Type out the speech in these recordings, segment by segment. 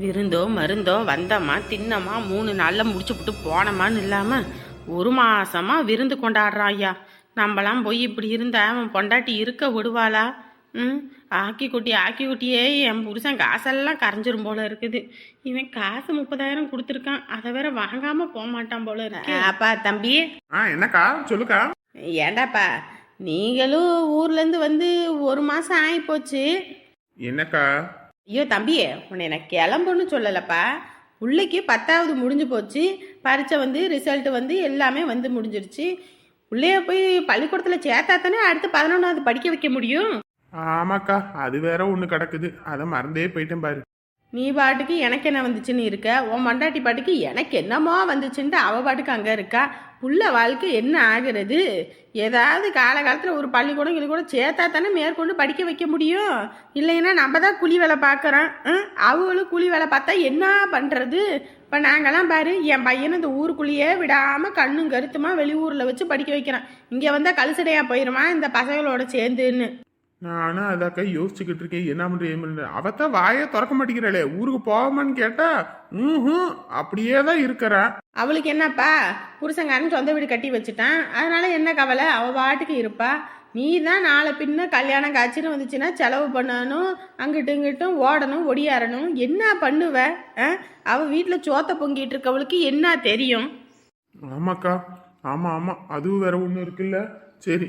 விருந்தோ மருந்தோ வந்தோமா தின்னமா மூணு நாளில் முடிச்சு விட்டு போனோமான்னு இல்லாமல் ஒரு மாசமா விருந்து கொண்டாடுறான் ஐயா. நம்மலாம் போய் இப்படி இருந்தா அவன் பொண்டாட்டி இருக்க விடுவாளா? ம் ஆக்கி குட்டி ஆக்கி குட்டியே என் புருஷன் காசெல்லாம் கரைஞ்சிரும் போல இருக்குது. இவன் காசு முப்பதாயிரம் கொடுத்துருக்கான். அதை வேற வாங்காம போக மாட்டான் போல இருக்கு. அப்பா தம்பி. ஆ என்னக்கா? சொல்லுக்கா. ஏண்டாப்பா நீங்களும் ஊர்லேருந்து வந்து ஒரு மாதம் ஆகிப்போச்சு என்னக்கா? ஐயோ தம்பி உன்னை நான் கிளம்புன்னு சொல்லலப்பா. பிள்ளைக்கு பத்தாவது முடிஞ்சு போச்சு. பரீட்சை வந்து ரிசல்ட் வந்து எல்லாமே வந்து முடிஞ்சிருச்சு. பிள்ளைய போய் பள்ளிக்கூடத்தில் சேர்த்தா தானே அடுத்து பதினொன்றாவது படிக்க வைக்க முடியும்? ஆமாக்கா அது வேற ஒன்று கிடக்குது. அதை மறந்தே போயிட்டேன் பாரு. நீ பாட்டுக்கு எனக்கு என்ன வந்துச்சுன்னு இருக்க? உன் மண்டாட்டி பாட்டுக்கு எனக்கு என்னமோ வந்துச்சுன்ட்டு அவ பாட்டுக்கு அங்கே இருக்கா? புள்ள வாழ்க்கை என்ன ஆகிறது? ஏதாவது காலகாலத்தில் ஒரு பள்ளிக்கூடம் இது கூட சேர்த்தா தானே மேற்கொண்டு படிக்க வைக்க முடியும். இல்லைன்னா நம்ம தான் கூலி வேலை பார்க்குறோம். அவங்களும் கூலி வேலை பார்த்தா என்ன பண்ணுறது இப்போ நாங்கள்லாம் பாரு என் பையனை இந்த ஊருக்குள்ளேயே விடாமல் கண்ணும் கருத்துமா வெளியூரில் வச்சு படிக்க வைக்கிறான். இங்கே வந்தால் கழுசடையாக போயிடுமா இந்த பசங்களோட சேர்ந்துன்னு. நானும் அதாக்கா யோசிச்சுக்கிட்டு இருக்கேன் என்ன பண்ணுறேன் அவத்தான் வாயே திறக்க மாட்டேங்கிறாளே ஊருக்கு போவாமான்னு கேட்டா ம் அப்படியே தான் இருக்கிறா அவளுக்கு என்னப்பா புருஷங்காரன் சொந்த வீடு கட்டி வச்சுட்டான். அதனால என்ன கவலை? அவ பாட்டுக்கு இருப்பா. நீ தான் நாளை பின்ன கல்யாணம் காட்சின்னு வந்துச்சுன்னா செலவு பண்ணணும் அங்கிட்டும் இங்கிட்டும் ஓடணும் ஒடியாரணும் என்ன பண்ணுவ? ஆ? அவ வீட்டில் சோத்த பொங்கிட்டு இருக்கவளுக்கு என்ன தெரியும்? ஆமாக்கா ஆமாம் ஆமாம் அதுவும் வேற ஒன்று இருக்குல்ல. சரி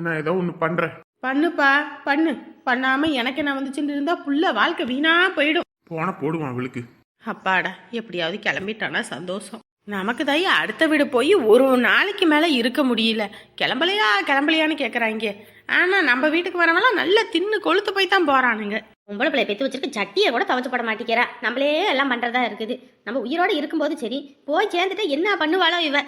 நான் ஏதோ ஒன்று பண்ணுறேன் பண்ணுப்பா பண்ணு. பண்ணாம எனக்கு என்ன வந்துச்சுன்னு இருந்தா புள்ள வாழ்க்கை வீணா போயிடும். போன போடுவான் அவளுக்கு. அப்பாடா எப்படியாவது கிளம்பிட்டானா சந்தோஷம். நமக்கு தாய் அடுத்த வீடு போய் ஒரு நாளைக்கு மேலே இருக்க முடியல. கிளம்பலையா கிளம்பலையான்னு கேட்குறாங்க ஆனால் நம்ம வீட்டுக்கு வரவெல்லாம் நல்லா தின்னு கொளுத்து போய் தான் போகிறானுங்க பொம்பளை பிள்ளை பெத்து வச்சிருக்க சட்டியை கூட துவைச்சு போட மாட்டேங்கிறா. நம்மளே எல்லாம் பண்றதா இருக்குது. நம்ம உயிரோட இருக்கும்போது சரி போய் சேர்ந்துட்டு என்ன பண்ணுவாளோ இவ.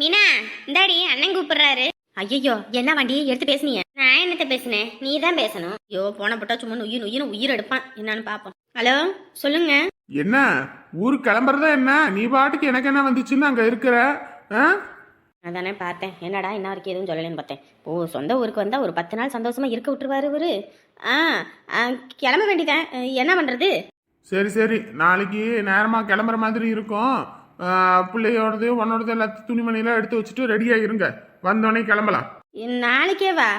மீனா இந்தாடி அண்ணன் கூப்பிடுறாரு. ஐயோ என்ன வண்டி? எடுத்து பேசுனீங்க நான் என்னத்த பேசுனேன்? நீ தான் பேசணும். ஐயோ போன போட்டா சும்மா உயிர் உயிர் உயிர் எடுப்பான். என்னன்னு பாப்போம். ஹலோ சொல்லுங்க. என்ன? ஊருக்கு கிளம்புறதா என்ன? நீ பாட்டுக்கு எனக்கு என்ன வந்துச்சுன்னு அங்கே இருக்கிற? ஆ? அதானே பார்த்தேன். என்னடா என்ன வரைக்கும் எதுவும் சொல்லலைன்னு பார்த்தேன். ஓ சொந்த ஊருக்கு வந்தா ஒரு பத்து நாள் சந்தோஷமா இருக்க விட்டுருவாரு இவரு? ஆ கிளம்ப வேண்டியதான் என்ன பண்றது? சரி சரி. நாளைக்கு நேரமாக கிளம்புற மாதிரி இருக்கும். பிள்ளையோடது உன்னோடது எல்லாத்தையும் துணிமணிலாம் எடுத்து வச்சுட்டு ரெடியாக இருங்க வந்தோடனே கிளம்பலாம். நாளைக்கே வா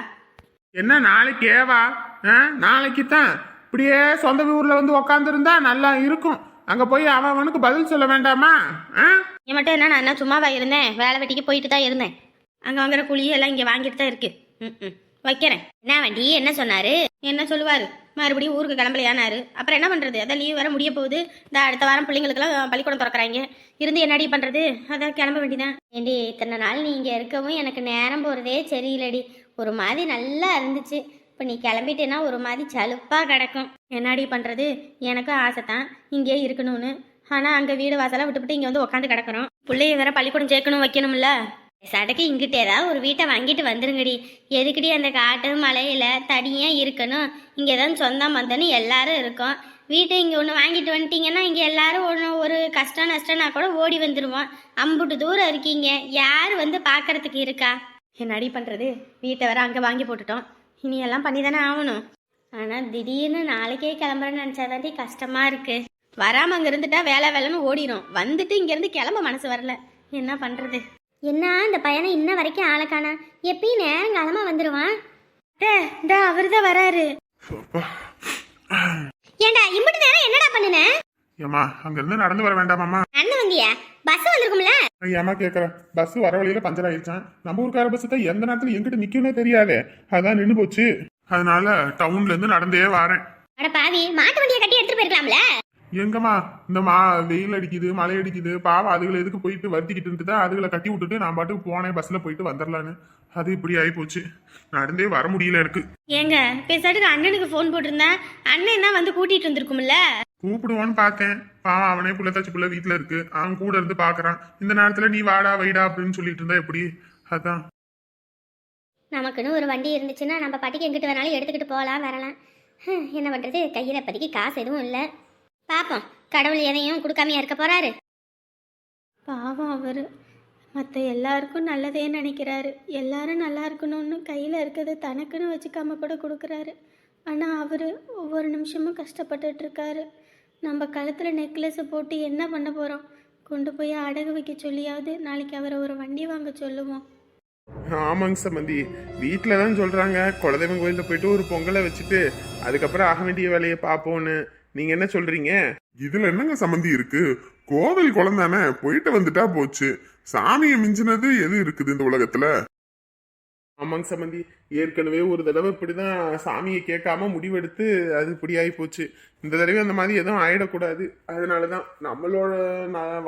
என்ன நாளைக்கேவா? ஆ நாளைக்கு தான் இப்படியே சொந்த ஊரில் வந்து உக்காந்துருந்தா நல்லா இருக்கும். அங்கே போய் அவன் அவனுக்கு பதில் சொல்ல வேண்டாமா? ஆ? நீ மட்டும் என்ன நான் சும்மாவா இருந்தேன்? வேலை வெட்டிக்கு போயிட்டு தான் இருந்தேன். அங்கே வாங்குற கூலி எல்லாம் இங்கே வாங்கிட்டு தான் இருக்கு. ம் ம் வைக்கிறேன். என்ன வண்டி? என்ன சொன்னாரு? என்ன சொல்லுவார்? மறுபடியும் ஊருக்கு கிளம்பலையானாரு. அப்புறம் என்ன பண்ணுறது அதான் லீவ் வர முடிய போகுது. இந்த அடுத்த வாரம் பிள்ளைங்களுக்கெல்லாம் பள்ளிக்கூடம் திறக்கறாங்க. இருந்து என்னடி பண்ணுறது அதான் கிளம்ப வேண்டியதான் ஏண்டி இத்தனை நாள் நீ இங்கே இருக்கவும் எனக்கு நேரம் போகிறதே சரியில்லடி. ஒரு மாதிரி நல்லா இருந்துச்சு. இப்போ நீ கிளம்பிட்டேன்னா ஒரு மாதிரி சலுப்பாக கிடக்கும். என்னடி பண்ணுறது எனக்கும் ஆசை தான் இங்கே இருக்கணும்னு. ஆனால் அங்கே வீடு வாசலாம் விட்டுவிட்டு இங்கே வந்து உட்காந்து கிடக்குறோம். பிள்ளைய வேற பள்ளிக்கூடம் சேர்க்கணும் வைக்கணும்ல. சடக்கு இங்கிட்ட ஏதாவது ஒரு வீட்டை வாங்கிட்டு வந்துருங்கடி. எதுக்குடி அந்த காட்டு மலையில தனியாக இருக்கணும்? இங்கே தான் சொந்தம் வந்தோன்னு எல்லாரும் இருக்கோம். வீட்டை இங்கே ஒன்று வாங்கிட்டு வந்துட்டீங்கன்னா இங்கே எல்லாரும் ஒன்று ஒரு கஷ்டம் நஷ்டம்னா கூட ஓடி வந்துடுவோம் அம்புட்டு தூரம் இருக்கீங்க. யார் வந்து பார்க்கறதுக்கு இருக்கா? என்னடி பண்ணுறது வீட்டை வேற அங்கே வாங்கி போட்டுட்டோம். இனி எல்லாம் பண்ணி தானே ஆகணும். ஆனால் திடீர்னு நாளைக்கே கிளம்புறேன்னு நினச்சாதாண்டி கஷ்டமாக இருக்கு. வராமல் அங்கே இருந்துட்டா வேலை வேலைன்னு ஓடிடும் வந்துட்டு இங்கேருந்து கிளம்ப மனசு வரல. என்ன பண்ணுறது என்ன இந்த பையனை இன்ன வரைக்கும் ஆளக்கானா எப்பயும் நேரங்காலமாக வந்துடுவான் இந்த அவர் தான் வராரு. ஏண்டா இம்புட்டு நேரம் என்னடா பண்ணுன? ஏம்மா அங்கேருந்து நடந்து வர வேண்டாமாம்மா அண்ணன் வந்தியா? பஸ் வந்திருக்கும்ல? ஏமா கேட்குறேன் பஸ் வர வழியில பஞ்சர் ஆயிடுச்சான் நம்ம ஊருக்கார பஸ் தான் எந்த நேரத்தில் எங்கிட்ட நிற்கும்னே தெரியாதே. அதான் நின்று போச்சு. அதனால டவுன்ல இருந்து நடந்தே வரேன். அட பாவி மாட்டு வண்டியை கட்டி எடுத்துட்டு போயிருக்கலாம்ல? எங்கம்மா இந்த மா வெயில் அடிக்குது மழை அடிக்குது பாவம் அதுகளை எதுக்கு போயிட்டு வருத்திக்கிட்டு இருந்துட்டு? அதுகளை கட்டி விட்டுட்டு நான் பாட்டுக்கு போனேன் பஸ்ல போயிட்டு வந்துடலான்னு அது இப்படி ஆகி போச்சு நடந்தே வர முடியல எனக்கு. ஏங்க பேசாட்டுக்கு அண்ணனுக்கு ஃபோன் போட்டிருந்தேன். அண்ணன் என்ன வந்து கூட்டிட்டு வந்திருக்கும்ல? கூப்பிடுவான்னு பார்த்தேன். பாவம் அவனே புள்ள தச்சு புள்ள வீட்டுல இருக்கு. அவன் கூட இருந்து பாக்குறான் இந்த நேரத்துல நீ வாடா வைடா அப்படின்னு சொல்லிட்டு இருந்தா எப்படி? அதான். நமக்குன்னு ஒரு வண்டி இருந்துச்சுன்னா நம்ம பாட்டிக்கு எங்கிட்டு வேணாலும் எடுத்துக்கிட்டு போகலாம் வரலாம். என்ன பண்ணுறது கையில் இப்போதைக்கு காசு எதுவும் இல்லை. பார்ப்போம் கடவுள் எதையும் கொடுக்காமையா இருக்க போறாரு. பாவம் அவர். மற்ற எல்லாருக்கும் நல்லதே நினைக்கிறாரு. எல்லாரும் நல்லா இருக்கணும்னு கையில் இருக்கிறத தனக்குன்னு வச்சுக்காம கூட கொடுக்குறாரு. ஆனால் அவர் ஒவ்வொரு நிமிஷமும் கஷ்டப்பட்டுட்டு இருக்காரு. நம்ம கழுத்தில் நெக்லஸை போட்டு என்ன பண்ண போகிறோம் கொண்டு போய் அடகு வைக்க சொல்லியாவது நாளைக்கு அவரை ஒரு வண்டி வாங்க சொல்லுவோம். ஆமாங்க சம்மந்தி வீட்டில் தான் சொல்கிறாங்க குலதெய்வம் கோயிலில் போயிட்டு ஒரு பொங்கலை வச்சுட்டு அதுக்கப்புறம் ஆக வேண்டிய வேலையை பார்ப்போன்னு நீங்கள் என்ன சொல்கிறீங்க இதுல என்னங்க சம்மந்தி இருக்கு? கோவில் குளம் தானே போயிட்டு வந்துட்டா போச்சு. சாமியை மிஞ்சினது எது இருக்குது இந்த உலகத்துல? ஆமாங்க சம்மந்தி. ஏற்கனவே ஒரு தடவை இப்படிதான் சாமியை கேட்காம முடிவெடுத்து அது இப்படி ஆகி போச்சு. இந்த தடவை அந்த மாதிரி எதுவும் ஆயிடக்கூடாது. அதனால தான் நம்மளோட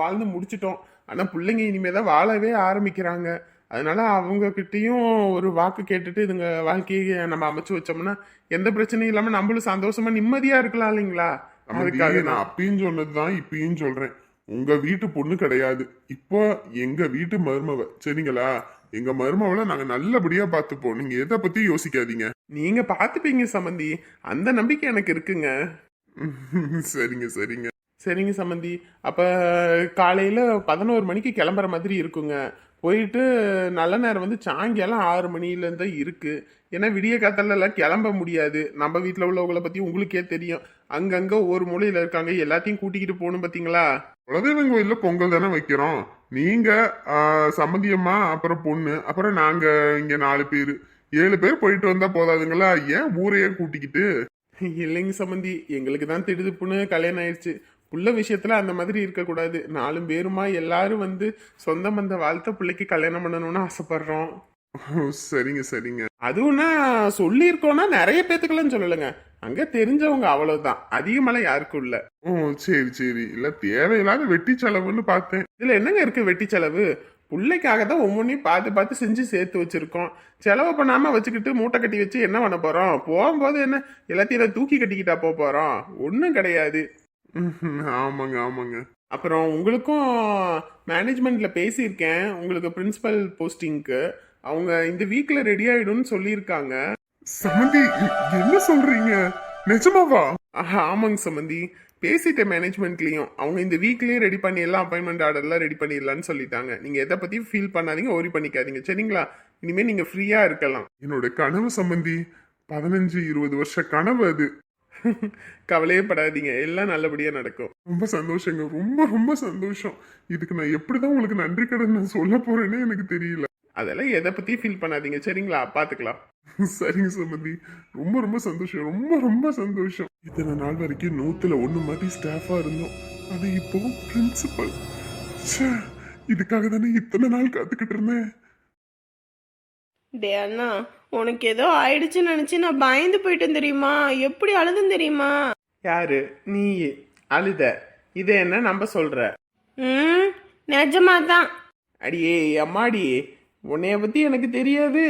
வாழ்ந்து முடிச்சிட்டோம். ஆனால் பிள்ளைங்க இனிமே தான் வாழவே ஆரம்பிக்கிறாங்க. அதனால அவங்க கிட்டயும் ஒரு வாக்கு கேட்டுட்டு இதுங்க வாழ்க்கையை நம்ம அமைச்சு வச்சோம்னா எந்த பிரச்சனையும் இல்லாம நம்மளும் சந்தோஷமா நிம்மதியா இருக்கலாம் இல்லைங்களா? அதுக்காக நான் அப்பயும் சொன்னதுதான் இப்பயும் சொல்றேன். உங்க வீட்டு பொண்ணு கிடையாது. இப்போ எங்க வீட்டு மருமவ சரிங்களா? எங்க மருமவளை நாங்க நல்லபடியா பார்த்துப்போம். நீங்க எதை பத்தி யோசிக்காதீங்க. நீங்க பாத்துப்பீங்க சம்மந்தி அந்த நம்பிக்கை எனக்கு இருக்குங்க. சரிங்க சரிங்க. சரிங்க சம்மந்தி அப்போ காலையில் பதினோரு மணிக்கு கிளம்புற மாதிரி இருக்குங்க. போயிட்டு நல்ல நேரம் வந்து சாயங்காலம் ஆறு மணிலேருந்து இருக்குது ஏன்னா விடிய காத்தாலெல்லாம் கிளம்ப முடியாது. நம்ம வீட்டில் உள்ளவங்கள பற்றி உங்களுக்கே தெரியும். அங்கங்கே ஒரு மூலையில் இருக்காங்க. எல்லாத்தையும் கூட்டிக்கிட்டு போகணும் பார்த்தீங்களா குலதெய்வம் கோயில்ல பொங்கல் தானே வைக்கிறோம். நீங்க ஆ, சம்மந்தியம்மா அப்புறம் பொண்ணு அப்புறம் நாங்க இங்க நாலு பேர். ஏழு பேர் போயிட்டு வந்தா போதாதுங்களா? ஏன் ஊரையே கூட்டிக்கிட்டு? இல்லைங்க சம்மந்தி எங்களுக்கு தான் திடுதுப்புன்னு கல்யாணம் ஆயிடுச்சு. புள்ள விஷயத்துல அந்த மாதிரி இருக்கக்கூடாது. நாலும் பேருமா எல்லாரும் வந்து சொந்த பந்த வாழ்த்த பிள்ளைக்கு கல்யாணம் பண்ணணும்னு ஆசைப்படுறோம். சரிங்க சரிங்க. அதுவும்னா சொல்லியிருக்கோம்னா நிறைய பேத்துக்கெல்லாம் சொல்லலைங்க. அங்க தெரிஞ்சவங்க அவ்வளவுதான். அதிகமெல்லாம் யாருக்கும் இல்ல. ஓ சரி சரி. இல்ல தேவையில்லாத வெட்டி செலவுன்னு பார்த்தேன். இதுல என்னங்க இருக்கு வெட்டி செலவு? பிள்ளைக்காக தான் ஒவ்வொன்றையும் பார்த்து பார்த்து செஞ்சு சேர்த்து வச்சிருக்கோம். செலவு பண்ணாம வச்சுக்கிட்டு மூட்டை கட்டி வச்சு என்ன பண்ண போறோம்? போகும்போது என்ன? எல்லாத்தையும் தூக்கி கட்டிக்கிட்டா போக போறோம். ஒன்றும் கிடையாது. ஆமாங்க ஆமாங்க. அப்புறம் உங்களுக்கும் மேனேஜ்மெண்ட்ல பேசியிருக்கேன். உங்களுக்கு பிரின்சிபல் போஸ்டிங்க்கு அவங்க இந்த வீக்ல ரெடி ஆயிடும்னு சொல்லியிருக்காங்க. சமந்தி என்ன சொல்றீங்க? நிஜமாவா? ஆமாங்க சம்பந்தி பேசிட்டேன் மேனேஜ்மெண்ட்லயும் அவங்க இந்த வீக்லயே ரெடி பண்ணிடலாம் அப்பாயின்மெண்ட் ஆர்டர்லாம் ரெடி பண்ணிடலாம்னு சொல்லிட்டாங்க. நீங்க எதை பத்தியும் ஃபீல் பண்ணாதீங்க ஓரி பண்ணிக்காதீங்க. சரிங்களா? இனிமே நீங்க ஃப்ரீயா இருக்கலாம். என்னோட கனவு சம்பந்தி பதினஞ்சு இருபது வருஷ கனவு அது. கவலையே படாதீங்க எல்லாம் நல்லபடியாக நடக்கும். ரொம்ப சந்தோஷங்க. ரொம்ப ரொம்ப சந்தோஷம். இதுக்கு நான் எப்படி தான் உங்களுக்கு நன்றி கடன் நான் சொல்ல போகிறேன்னு எனக்கு தெரியல. அதெல்லாம் எதை பற்றியும் ஃபீல் பண்ணாதீங்க. சரிங்களா? பார்த்துக்கலாம் சரிங்க சுமதி. ரொம்ப ரொம்ப சந்தோஷம். ரொம்ப ரொம்ப சந்தோஷம். இத்தனை நாள் வரைக்கும் நூற்றுல ஒன்று மாதிரி ஸ்டாஃபாக இருந்தோம். அது இப்போ பிரின்சிபல் இதுக்காக தானே இத்தனை நாள் காத்துக்கிட்டு இருந்தேன். டே அண்ணா. உனக்கு ஏதோ ஆயிடுச்சுன்னு நினச்சி நான் பயந்து போயிட்டேன் தெரியுமா? எப்படி அழுதுன்னு தெரியுமா? யாரு? நீ அழுத. இதை என்ன நம்ப சொல்ற? ம் நிஜமா தான் அடியே அம்மாடி. உன்னைய பத்தி எனக்கு தெரியாது.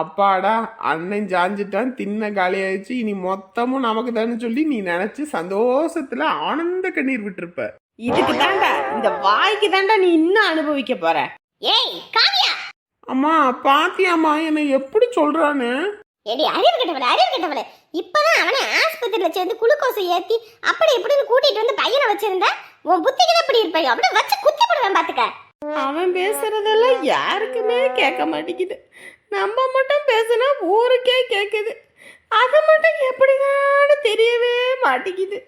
அப்பாடா அண்ணன் ஜாஞ்சிட்டான் தின்ன காலியாயிடுச்சு. இனி மொத்தமும் நமக்கு தானே சொல்லி நீ நினைச்சு சந்தோஷத்துல ஆனந்த கண்ணீர் விட்டிருப்ப. இதுக்கு தாண்டா இந்த வாய்க்கு தாண்டா நீ இன்னும் அனுபவிக்க போற. ஏய் காவியா! அம்மா பாத்தியாம்மா என்னை எப்படி சொல்றான்னு? ஏடி அறிவு கட்டவள அறிவு கட்டவள. இப்பதான் அவனை ஆஸ்பத்திரியில சேர்ந்து குளுக்கோஸை ஏத்தி அப்படி இப்படின்னு கூட்டிட்டு வந்து பையனை வச்சிருந்தா உன் புத்திக்கு தான் இப்படி இருப்பாய்? அப்படியே வச்சு குத்தி போடுவேன் பாத்துக்க. அவன் பேசுறதெல்லாம் யாருக்குமே கேட்க மாட்டேங்குது. நம்ம மட்டும் பேசுனா ஊருக்கே கேட்குது அது மட்டும் எப்படிதான் தெரியவே மாட்டேங்குது.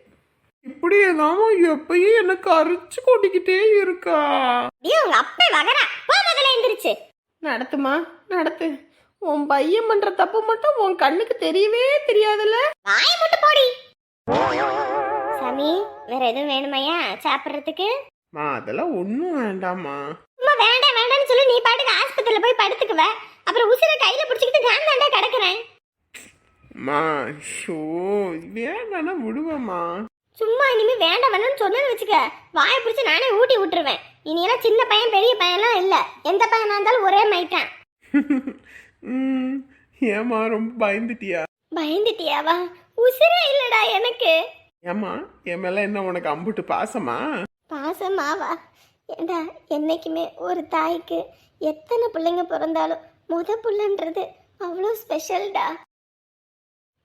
இப்படி ஏதாம எப்பயும் எனக்கு அரிச்சு கொட்டிக்கிட்டே இருக்கா? உங்க அப்பே வகரா. போ மகளே எந்திரிச்சு. நடத்துமா? நடத்து. உன் பையன் பண்ற தப்பு மட்டும் உன் கண்ணுக்கு தெரியவே தெரியாதுல்ல? வாயை மட்டும் போடி. சாமி வேற எதுவும் வேணுமையா சாப்பிடுறதுக்கு? மா அதெல்லாம் ஒன்றும் வேண்டாம்மா. சும்மா வேண்டாம் வேண்டாம்னு சொல்லி. நீ பாட்டுக்கு ஆஸ்பத்திரியில போய் படுத்துக்குவ. அப்புறம் உசிரை கையில பிடிச்சிக்கிட்டு நான் தாண்டா கிடக்குறேன். மா ஷோ வேண்டாம்னா விடுவேம்மா. சும்மா இனிமே வேண்டாம் வேணாம்னு சொன்னேன்னு வச்சுக்க. வாயை பிடிச்சி நானே ஊட்டி விட்டுருவேன். இனியெல்லாம் சின்ன பையன் பெரிய பையன்லாம் இல்ல. எந்த பையனா இருந்தாலும் ஒரே மைட்டான் ம் ஏம்மா ரொம்ப பயந்துட்டியா? பயந்துட்டியாவா? உசிரே இல்லடா எனக்கு. ஏம்மா என் மேல என்ன உனக்கு அம்புட்டு பாசமா? பாசமாவா? ஏண்டா என்னைக்குமே ஒரு தாய்க்கு எத்தனை பிள்ளைங்க பிறந்தாலும் முத புள்ளன்றது அவ்வளோ ஸ்பெஷல்டா.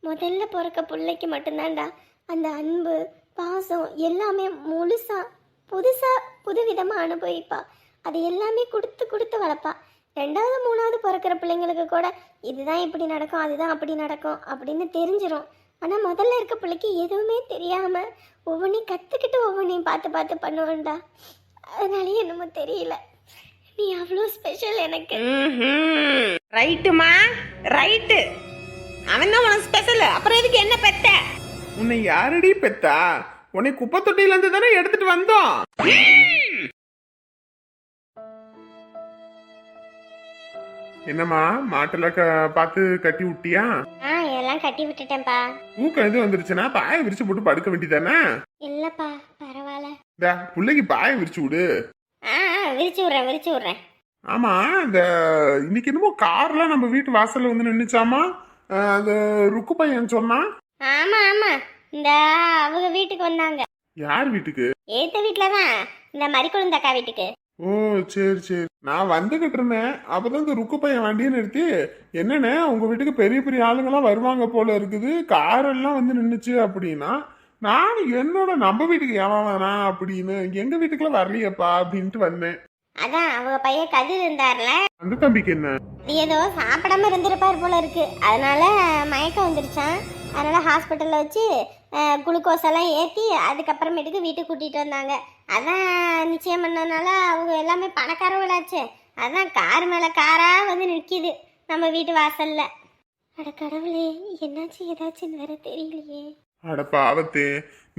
முதல்ல பிறக்க பிள்ளைக்கு மட்டும்தான்டா. அந்த அன்பு பாசம் எல்லாமே முழுசா புதுசா புதுவிதமாக அனுபவிப்பா அது எல்லாமே கொடுத்து கொடுத்து வளர்ப்பா. ரெண்டாவது மூணாவது பிறக்கிற பிள்ளைங்களுக்கு கூட இதுதான் இப்படி நடக்கும் அதுதான் அப்படி நடக்கும் அப்படின்னு தெரிஞ்சிரும். ஆனால் முதல்ல இருக்க பிள்ளைக்கு எதுவுமே தெரியாமல் ஒவ்வொன்றையும் கற்றுக்கிட்டு ஒவ்வொன்றையும் பார்த்து பார்த்து பண்ணுவேன்டா. அதனாலேயே என்னமோ தெரியல. நீ அவ்வளோ ஸ்பெஷல் எனக்கு. ரைட்டுமா? ரைட்டு. அவன் தான் உனக்கு ஸ்பெஷல் அப்புறம் எதுக்கு என்ன பெத்த? உன்னை யாரடி பெத்தா? உன்னை குப்பை தொட்டியில இருந்து தானே எடுத்துட்டு வந்தோம். என்னம்மா மாட்டெல்லாம் க- பார்த்து கட்டி விட்டியா? எல்லாம் கட்டி விட்டுட்டேன்ப்பா. தூக்கம் எதுவும் வந்துருச்சுன்னா பாயை விரிச்சு போட்டு படுக்க வேண்டியதானே இல்லைப்பா பரவாயில்ல. இந்த பிள்ளைக்கு பாயை விரிச்சு விடு. விரிச்சு விட்றேன் விரிச்சு விட்றேன். ஆமா இந்த இன்னைக்கு என்னமோ கார்லாம் நம்ம வீட்டு வாசல்ல வந்து நின்னுச்சாமா? அந்த ருக்கு பையன் சொன்னான். ஆமாம் ஆமாம் இந்த அவங்க வீட்டுக்கு வந்தாங்க. யார் வீட்டுக்கு? ஏத்த வீட்டில் தான் இந்த மறிக்குழுந்தக்கா வீட்டுக்கு. ஓ சரி சரி. நான் வந்துகிட்டு இருந்தேன். அப்பதான் இந்த ருக்கு பையன் வண்டியை நிறுத்தி என்னண்ணே உங்க வீட்டுக்கு பெரிய பெரிய ஆளுங்கெல்லாம் வருவாங்க போல இருக்குது. கார் எல்லாம் வந்து நின்னுச்சு அப்படின்னா நான் என்னோட நம்ம வீட்டுக்கு ஏன் வேணாம் அப்படின்னு எங்க வீட்டுக்குலாம் வரலையேப்பா அப்படின்ட்டு வந்தேன். அதான் அவங்க பையன் கதிர் இருந்தார்ல. அந்த தம்பிக்கு என்ன? ஏதோ சாப்பிடாம இருந்திருப்பார் போல இருக்கு. அதனால மயக்கம் வந்துருச்சான் அதனால ஹாஸ்பிட்டலில் வச்சு குளுக்கோஸ் எல்லாம் ஏற்றி அதுக்கப்புறமேட்டுக்கு வீட்டுக்கு கூட்டிகிட்டு வந்தாங்க. அதான் நிச்சயம் பண்ணனால அவங்க எல்லாமே பணக்காரவங்களாச்சே அதான் கார் மேலே காராக வந்து நிற்கிது நம்ம வீட்டு வாசல்ல. அட கடவுளே என்னாச்சு? ஏதாச்சுன்னு வேற தெரியலையே. அட பாவத்தே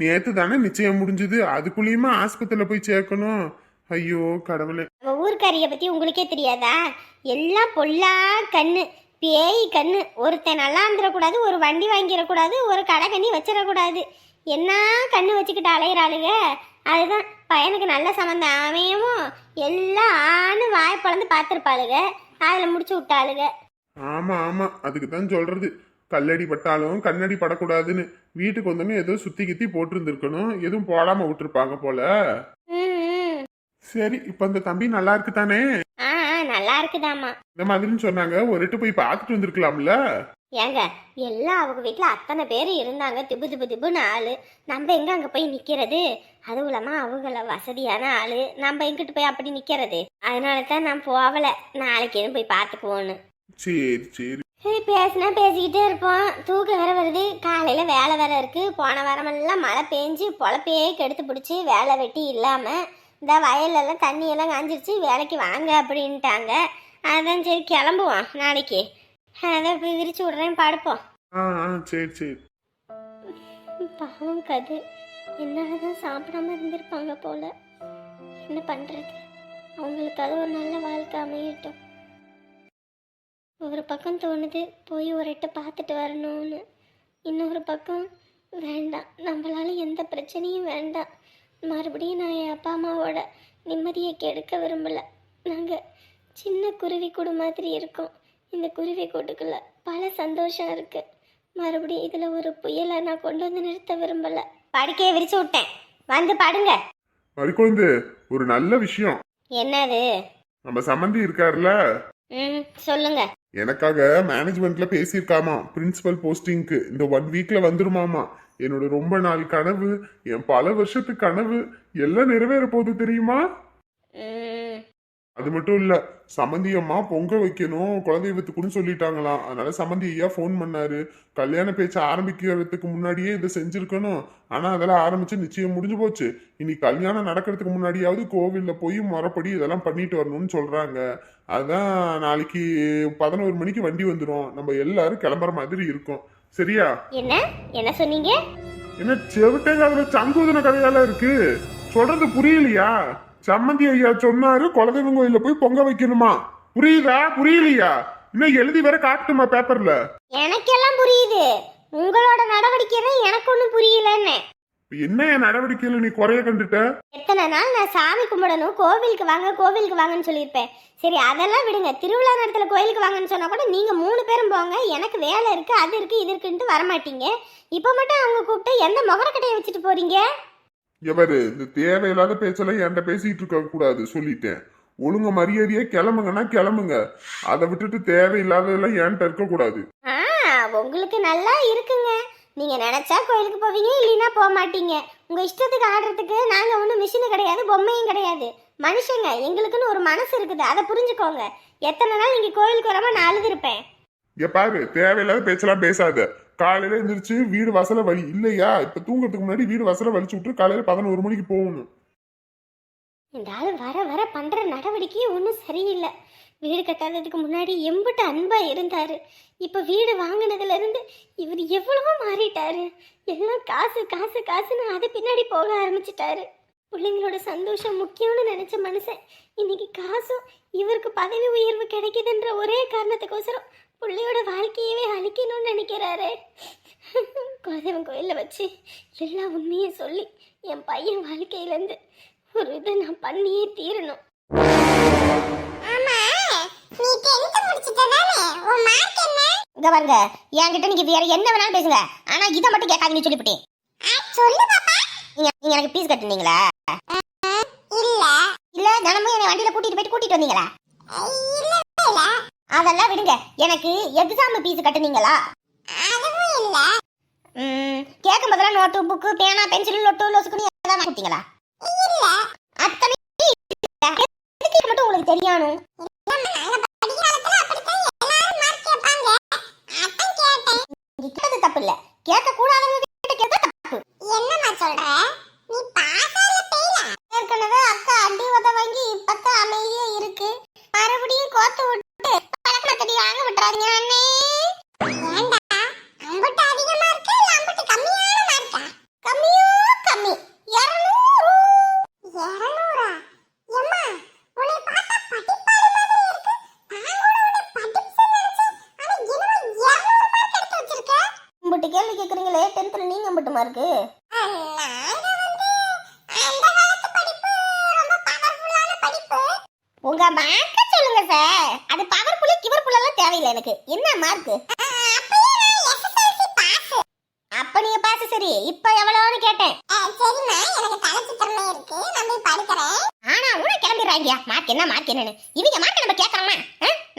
நேத்து தானே நிச்சயம் முடிஞ்சது. அதுக்குள்ளேயுமா ஆஸ்பத்திரியில போய் சேர்க்கணும்? ஐயோ கடவுளே. நம்ம ஊர்க்காரியை பற்றி உங்களுக்கே தெரியாதா? எல்லாம் பொல்லா கண்ணு பேய் கண்ணு. ஒருத்தன் நல்லா இருந்துடக்கூடாது ஒரு வண்டி வாங்கிடக்கூடாது ஒரு கடை கண்ணி வச்சிடக்கூடாது என்ன கண்ணு வச்சுக்கிட்டு அலையிறாளுக? அதுதான் பையனுக்கு நல்ல சம்மந்தம் அமையவும் எல்லாம் ஆணு வாய் பிளந்து பார்த்துருப்பாளுக. அதில் முடிச்சு விட்டாளுக. ஆமா ஆமா அதுக்கு தான் சொல்றது. கல்லடி பட்டாலும் கண்ணடி படக்கூடாதுன்னு. வீட்டுக்கு வந்தோன்னே ஏதோ சுத்தி கித்தி போட்டிருந்துருக்கணும். எதுவும் போடாம விட்டுருப்பாங்க போல. சரி இப்ப அந்த தம்பி நல்லா இருக்கு தானே ஆ ஆ, நல்லா இருக்குதாம்மா. இந்த மாதிரின்னு சொன்னாங்க. ஒரு எட்டு போய் பார்த்துட்டு வந்திருக்கலாம்ல? ஏங்க எல்லாம் அவங்க வீட்டில் அத்தனை பேர் இருந்தாங்க. திபு திபு திபுன்னு ஆள். நம்ம எங்கே அங்கே போய் நிற்கிறது அதுவும் இல்லாமல் அவங்கள வசதியான ஆள். நம்ம எங்கிட்டு போய் அப்படி நிற்கிறது அதனால தான் நான் போகலை. நாளைக்கு எதுவும் போய் பார்த்துக்குவோன்னு. சரி சரி. சரி பேசினா பேசிக்கிட்டே இருப்போம். தூக்கம் வேற வருது. காலையில் வேலை வேற இருக்குது போன வாரமெல்லாம் மழை பெஞ்சு பொழப்பையே கெடுத்து பிடிச்சி வேலை வெட்டி இல்லாமல் இந்த வயல்லலாம் தண்ணி எல்லாம் காஞ்சிருச்சு வேலைக்கு வாங்க அப்படின்ட்டாங்க. அதான் சரி கிளம்புவோம் நாளைக்கு. அதான் விரிச்சு விட்றேன் படுப்போம். ஆ ஆ சரி சரி. பாவம் கது. என்னால் தான் சாப்பிடாம இருந்திருப்பாங்க போல. என்ன பண்ணுறது அவங்களுக்கு அது ஒரு நல்ல வாழ்க்கை அமையட்டும். ஒரு பக்கம் தோணுது போய் ஒரு எட்டு பார்த்துட்டு வரணும்னு. இன்னொரு பக்கம் வேண்டாம். நம்மளால எந்த பிரச்சனையும் வேண்டாம். மறுபடியும் நான் என் அப்பா அம்மாவோட நிம்மதியை கெடுக்க விரும்பல. நாங்கள் சின்ன குருவி கூடு மாதிரி இருக்கோம். இந்த குருவி கூட்டுக்குள்ள பல சந்தோஷம் இருக்கு. மறுபடியும் இதில் ஒரு புயலை நான் கொண்டு வந்து நிறுத்த விரும்பல. படுக்கையை விரிச்சு விட்டேன். வந்து படுங்க. மறிக்குழந்து ஒரு நல்ல விஷயம். என்னது? நம்ம சம்மந்தி இருக்காருல்ல ம் சொல்லுங்க. எனக்காக மேனேஜ்மெண்ட்ல பேசியிருக்காமா? பிரின்சிபல் போஸ்டிங்க்கு இந்த ஒன் வீக்ல வந்துருமாமா? என்னோட ரொம்ப நாள் கனவு என் பல வருஷத்து கனவு எல்லாம் நிறைவேற போகுது தெரியுமா? அது மட்டும் இல்ல சமந்தி அம்மா பொங்க வைக்கணும் குலதெய்வத்துக்குன்னு சொல்லிட்டாங்களாம். அதனால சமந்தி ஐயா ஃபோன் பண்ணாரு. கல்யாண பேச்சு ஆரம்பிக்கிறதுக்கு முன்னாடியே இதை செஞ்சிருக்கணும். ஆனா அதெல்லாம் ஆரம்பிச்சு நிச்சயம் முடிஞ்சு போச்சு. இனி கல்யாணம் நடக்கிறதுக்கு முன்னாடியாவது கோவில்ல போய் முறைப்படி இதெல்லாம் பண்ணிட்டு வரணும்னு சொல்றாங்க. அதான் நாளைக்கு பதினோரு மணிக்கு வண்டி வந்துடும் நம்ம எல்லாரும் கிளம்புற மாதிரி இருக்கும். சரியா? என்ன? என்ன சொன்னீங்க? என்ன செவிட்டேங்க அதுல சங்கூதன கதையெல்லாம் இருக்கு? சொல்றது புரியலையா? சம்மந்தி ஐயா சொன்னாரு குலதெய்வம் கோயில்ல போய் பொங்க வைக்கணுமா? புரியுதா? புரியலையா? இன்னும் எழுதி வேற காட்டுமா பேப்பர்ல எனக்கெல்லாம் புரியுது உங்களோட நடவடிக்கை தான் எனக்கு ஒன்றும் புரியலன்னு இப்ப என்ன என் நடவடிக்கையில நீ குறைய கண்டுட்ட? எத்தனை நாள் நான் சாமி கும்பிடணும் கோவிலுக்கு வாங்க கோவிலுக்கு வாங்கன்னு சொல்லியிருப்பேன். சரி அதெல்லாம் விடுங்க. திருவிழா நேரத்தில் கோயிலுக்கு வாங்கன்னு சொன்னா கூட நீங்க மூணு பேரும் போங்க. எனக்கு வேலை இருக்கு அது இருக்கு இது இருக்குன்ட்டு வரமாட்டீங்க. இப்போ மட்டும் அவங்க கூப்பிட்டு எந்த முகரக்கட்டையை வச்சுட்டு போறீங்க? எவரு? இந்த தேவையில்லாத பேச்செல்லாம் என்கிட்ட பேசிட்டு இருக்க கூடாது சொல்லிட்டேன். ஒழுங்க மரியாதையா கிளம்புங்கன்னா கிளம்புங்க. அதை விட்டுட்டு தேவையில்லாததெல்லாம் என்கிட்ட இருக்க கூடாது ஆ உங்களுக்கு நல்லா இருக்குங்க. நீங்க நினைச்சா கோயிலுக்கு போவீங்க இல்லைன்னா போக மாட்டீங்க. உங்க இஷ்டத்துக்கு ஆடுறதுக்கு நாங்க ஒன்றும் மிஷினு கிடையாது பொம்மையும் கிடையாது. மனுஷங்க எங்களுக்குன்னு ஒரு மனசு இருக்குது அதை புரிஞ்சுக்கோங்க. எத்தனை நாள் நீங்க கோயிலுக்கு வராம நான் அழுதுருப்பேன்? இங்க பாரு தேவையில்லாத பேச்செல்லாம் பேசாத. காலையில எந்திரிச்சு வீடு வாசல வலி இல்லையா? இப்ப தூங்குறதுக்கு முன்னாடி வீடு வாசல வலிச்சு விட்டு காலையில பதினோரு மணிக்கு போகணும். இந்த ஆள் வர வர பண்ற நடவடிக்கையே ஒன்றும் சரியில்லை. வீடு கட்டாததுக்கு முன்னாடி எம்பிட்டு அன்பா இருந்தார். இப்போ வீடு வாங்கினதுல இருந்து இவர் எவ்வளவோ மாறிட்டாரு. எல்லாம் காசு காசு காசுன்னு அது பின்னாடி போக ஆரம்பிச்சிட்டாரு. பிள்ளைங்களோட சந்தோஷம் முக்கியம்னு நினைச்ச மனுஷன் இன்னைக்கு காசும் இவருக்கு பதவி உயர்வு கிடைக்குதுன்ற ஒரே காரணத்துக்கோசரம் பிள்ளையோட வாழ்க்கையவே அழிக்கணும்னு நினைக்கிறாரு. குலதெய்வம் கோயிலில் வச்சு எல்லா உண்மையும் சொல்லி என் பையன் வாழ்க்கையிலேருந்து ஒரு இதை நான் பண்ணியே தீரணும். இங்க பாருங்க. என்கிட்ட நீங்க வேற என்ன வேணாலும் பேசுங்க. ஆனா இதை மட்டும் கேட்காதீங்கன்னு சொல்லிவிட்டேன் நீங்க நீங்க எனக்கு பீஸ் கட்டுனீங்களா? இல்ல. தினமும் என்னை வண்டியில கூட்டிட்டு போயிட்டு கூட்டிட்டு வந்தீங்களா? அதெல்லாம் விடுங்க. எனக்கு எக்ஸாம் பீஸ் கட்டுனீங்களா? ம், கேட்கும் போதெல்லாம் நோட்டு புக்கு பேனா பென்சில் லொட்டு லொசுக்குன்னு வாங்கி கொடுத்தீங்களா? அத்தனை எதுக்கு மட்டும் உங்களுக்கு தெரியணும் கேட்டது தப்பு இல்ல கேட்க கூடாதவங்க கிட்ட கேட்டா தப்பு என்னம்மா சொல்ற நீ பாசால பெய்யல ஏற்கனவே அக்கா அடி உத வாங்கி இப்பத்தான் அமைதியா இருக்கு மறுபடியும் கோத்து விட்டு பழக்க தடி வாங்க விட்டுறாதீங்க அண்ணே ஏண்டா அம்புட்டு அதிகமா இருக்கு இல்ல அம்புட்டு கம்மியான மார்க்கா கம்மியோ கம்மி இருநூறு இருநூறா எம்மா உன்னை பார்த்தா படிப்பாளி மாதிரி இருக்கு நான் கூட உன்னை படிப்பு நினைச்சேன் ஆனா என்னமோ இருநூறு மார்க் எடுத்து வச்சிருக்க உங்கள்கிட்ட கேள்வி கேட்குறீங்களே டென்த்தில் நீங்கள் மட்டுமா இருக்கு நாங்க வந்து அந்த காலத்து படிப்பு ரொம்ப பவர்ஃபுல்லான படிப்பு உங்க மார்க்க சொல்லுங்க சார் அது பவர் புள்ளி கிவர் புள்ளெல்லாம் தேவையில்லை எனக்கு. என்ன மார்க் அப்ப நீங்க பாத்து சரி. இப்ப எவ்வளவுன்னு கேட்டேன். சரிம்மா எனக்கு தலை இருக்கு நான் போய் படிக்கிறேன் ஆனா உன கிளம்பிடுறாங்க மார்க் என்ன மார்க் என்னன்னு. இவங்க மார்க் நம்ம கேட்கலாமா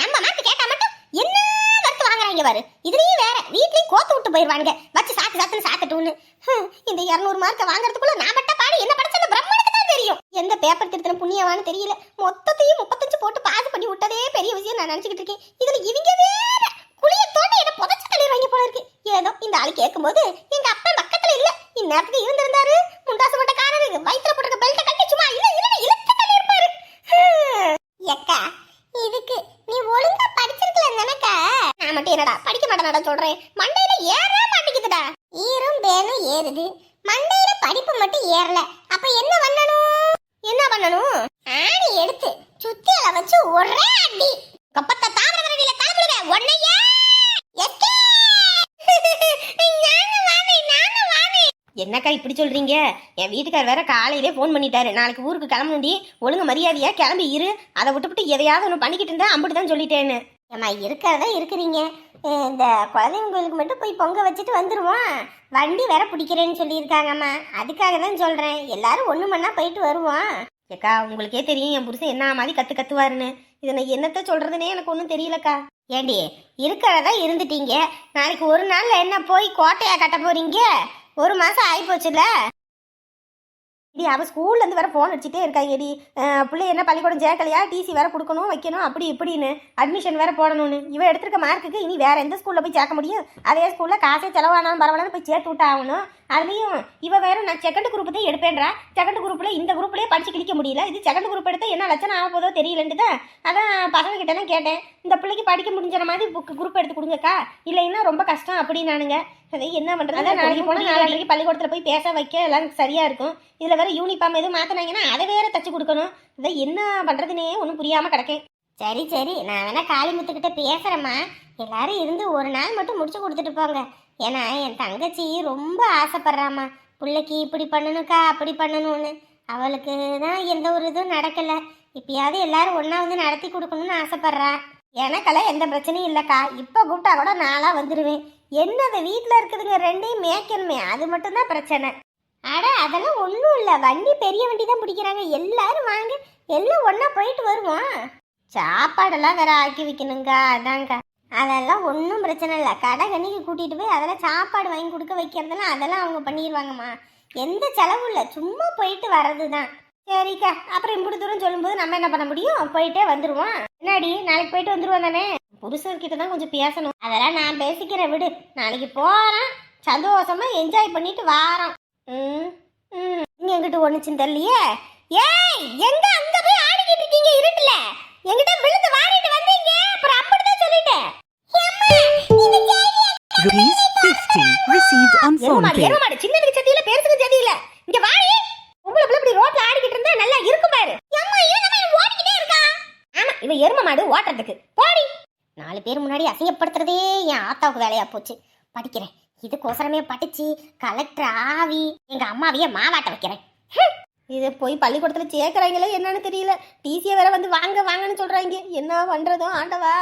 நம்ம மார்க் கேட்க மட்டும் என்ன மறுத்து வாங்குறாங்க பாரு. இதுலயும் வேற. வீட்லயும் கோத்து விட்டு போயிருவானுங்க வச்சு சாத்து சாத்துன்னு சாத்தட்டும்னு ஹம், இந்த இருநூறு மார்க்க வாங்குறதுக்குள்ள நான் மட்டும் பாடு என்ன படிச்சு பேப்பர் திருத்தின புண்ணியவான்னு தெரியல. மொத்தத்தையும் முப்பத்தஞ்சு போட்டு பாஸ் பண்ணி விட்டதே பெரிய விஷயம் நான் நினச்சிக்கிட்டு இருக்கேன். இதுல இவங்க வேற. குளிய தோண்டி என்ன புதைச்சு தள்ளிடுவாங்க போல இருக்கு. ஏதோ இந்த ஆள் கேட்கும்போது எங்க அப்பா பக்கத்துல இல்ல. இந்நேரத்துக்கு இருந்திருந்தாரு. முண்டாசு மட்டக்காரரு வயிற்றுல போட்டுக்க பெல்ட்டை கட்டி சும்மா இல்ல இல்லை இழுத்து தள்ளி இருப்பாரு எக்கா இதுக்கு நீ ஒழுங்கா படிச்சிருக்கல நினைக்க? நான் மட்டும் என்னடா படிக்க மாட்டேனடா சொல்றேன் மண்டையில ஏற மாட்டேங்குதுடா ஈரும் பேனும் ஏறுது மண்டையில படிப்பு மட்டும் ஏறல அப்ப என்ன பண்ணணும் என்ன பண்ணணும் ஆணி எடுத்து சுத்தியில வச்சு ஒரே அடி கப்பத்த தாவர வரடியில காலப்படுங்க உன்னையே சொல்கிறீங்க சொல்றீங்க? என் வீட்டுக்கார் வேற காலையிலே ஃபோன் பண்ணிட்டாரு. நாளைக்கு ஊருக்கு கிளம்பணுண்டி ஒழுங்கு மரியாதையாக கிளம்பி இரு. அதை விட்டுவிட்டு எதையாவது ஒன்று பண்ணிக்கிட்டு இருந்தா அம்பிட்டு தான் சொல்லிட்டேன்னு. ஏம்மா இருக்கிறதா இருக்கிறீங்க? இந்த குலதெய்வம் கோயிலுக்கு மட்டும் போய் பொங்க வச்சுட்டு வந்துடுவோம் வண்டி வேற பிடிக்கிறேன்னு சொல்லியிருக்காங்கம்மா. அதுக்காக தான் சொல்கிறேன் எல்லாரும் ஒன்று மண்ணா போயிட்டு வருவோம். ஏக்கா உங்களுக்கே தெரியும். என் புருஷன் என்ன மாதிரி கற்று கத்துவாருன்னு. இதை நான் என்னத்த சொல்கிறதுனே எனக்கு ஒன்றும் தெரியலக்கா. ஏண்டி இருக்கிறதா இருந்துட்டீங்க. நாளைக்கு ஒரு நாளில் என்ன போய் கோட்டையாக கட்ட போகிறீங்க ஒரு மாதம் ஆயிப்போச்சுல இடி அவள் ஸ்கூல்லேருந்து வேறு ஃபோன் அடிச்சுட்டே இருக்காங்க இடி. பிள்ளை என்ன பள்ளிக்கூடம் சேர்க்கலையா? டிசி வேறு கொடுக்கணும் வைக்கணும் அப்படி இப்படின்னு. அட்மிஷன் வேறு போடணும்னு. இவன் எடுத்திருக்க மார்க்குக்கு இனி வேறு எந்த ஸ்கூலில் போய் சேர்க்க முடியும்? அதே ஸ்கூலில் காசே செலவானாலும் பரவாயில்ல போய் சேர்த்து விட்டு ஆகணும். அதுலயும் இவ வேற நான் செகண்ட் குரூப் தான் எடுப்பேன்றா. செகண்ட் குரூப்ல இந்த குரூப்லயே படிச்சு கிழிக்க முடியல. இது செகண்ட் குரூப் எடுத்தா என்ன லட்சணம் ஆக போதோ தெரியலன்ட்டு தான் அதான் பசங்க கிட்ட தான் கேட்டேன். இந்த பிள்ளைக்கு படிக்க முடிஞ்ச மாதிரி புக் குரூப் எடுத்து கொடுங்கக்கா. இல்லைன்னா ரொம்ப கஷ்டம் அப்படின்னானுங்க. அதை என்ன பண்றது? அதான் நாளைக்கு போனா நாளைக்கு பள்ளிக்கூடத்துல போய் பேச வைக்க எல்லாம் சரியா இருக்கும். இதுல வேற யூனிஃபார்ம் எதுவும் மாத்தினாங்கன்னா அதை வேற தச்சு கொடுக்கணும். அதை என்ன பண்றதுனே ஒன்றும் புரியாம கிடக்கேன். சரி சரி. நான் வேணா காளிமுத்துக்கிட்ட பேசுறேம்மா. எல்லாரும் இருந்து ஒரு நாள் மட்டும் முடிச்சு கொடுத்துட்டு போங்க. ஏன்னா என் தங்கச்சி ரொம்ப ஆசைப்படுறாம்மா. பிள்ளைக்கு இப்படி பண்ணணுக்கா அப்படி பண்ணணும்னு. அவளுக்கு தான் எந்த ஒரு இதுவும் நடக்கல. இப்பயாவது எல்லாரும் ஒன்றா வந்து நடத்தி கொடுக்கணும்னு ஆசைப்பட்றா. எனக்கெல்லாம் எந்த பிரச்சனையும் இல்லைக்கா. இப்போ கூப்பிட்டா கூட நாளா வந்துடுவேன் என்னது வீட்டில் இருக்குதுங்க ரெண்டையும் மேய்க்கணுமே. அது மட்டும்தான் பிரச்சனை. அட அதெல்லாம் ஒன்றும் இல்லை. வண்டி பெரிய வண்டி தான் பிடிக்கிறாங்க. எல்லாரும் வாங்க. எல்லாம் ஒன்றா போயிட்டு வருவோம். சாப்பாடெல்லாம் வேற ஆக்கி வைக்கணுங்க. அதாங்க அதெல்லாம் ஒன்றும் பிரச்சனை இல்லை. கடை கண்ணிக்கு கூட்டிகிட்டு போய் அதெல்லாம் சாப்பாடு வாங்கி கொடுக்க வைக்கிறதெல்லாம் அதெல்லாம் அவங்க பண்ணிடுவாங்கம்மா எந்த செலவும் இல்லை. சும்மா போயிட்டு வர்றது தான் சரிக்கா. அப்புறம் இப்படி தூரம் சொல்லும்போது நம்ம என்ன பண்ண முடியும்? போயிட்டே வந்துடுவோம் என்னடி? நாளைக்கு போயிட்டு வந்துடுவோம் தானே? புருஷர்கிட்ட தான் கொஞ்சம் பேசணும். அதெல்லாம் நான் பேசிக்கிறேன் விடு. நாளைக்கு போகிறேன் சந்தோஷமாக என்ஜாய் பண்ணிட்டு வாரோம் ம் ம். எங்கிட்ட ஒண்ணுச்சுன்னு தெரியலையே? ஏய் எங்க அங்க போய் ஆடிக்கிட்டு இருக்கீங்க இருட்டுல? எங்கிட்ட விழுந்து வாடிட்டு வந்தீங்க? 50 received on phone Erumadu pay. Erumadu சின்னதுக்கு சதி இல்ல பெருசுக்கு சதி இல்ல இங்க வாடி. உங்களை பிள்ளை இப்படி ரோட்ல ஆடிக்கிட்டு இருந்தா நல்லா இருக்கும் பாரு. அம்மா இவன் நம்ம ஓடிக்கிட்டே இருக்கான் ஆமா இவன் எரும மாடு ஓட்டுறதுக்கு. போடி. நாலு பேர் முன்னாடி அசிங்கப்படுத்துறதே என் ஆத்தாவுக்கு வேலையா போச்சு. படிக்கிறேன். இதுக்கோசரமே படிச்சு கலெக்டர் ஆவி எங்க அம்மாவையே மாவாட்ட வைக்கிறேன். இதை போய் பள்ளிக்கூடத்துல சேர்க்கறாங்களே என்னன்னு தெரியல. டிசியை வேற வந்து வாங்க வாங்கன்னு சொல்றாங்க. என்ன பண்றதோ ஆண்டவா?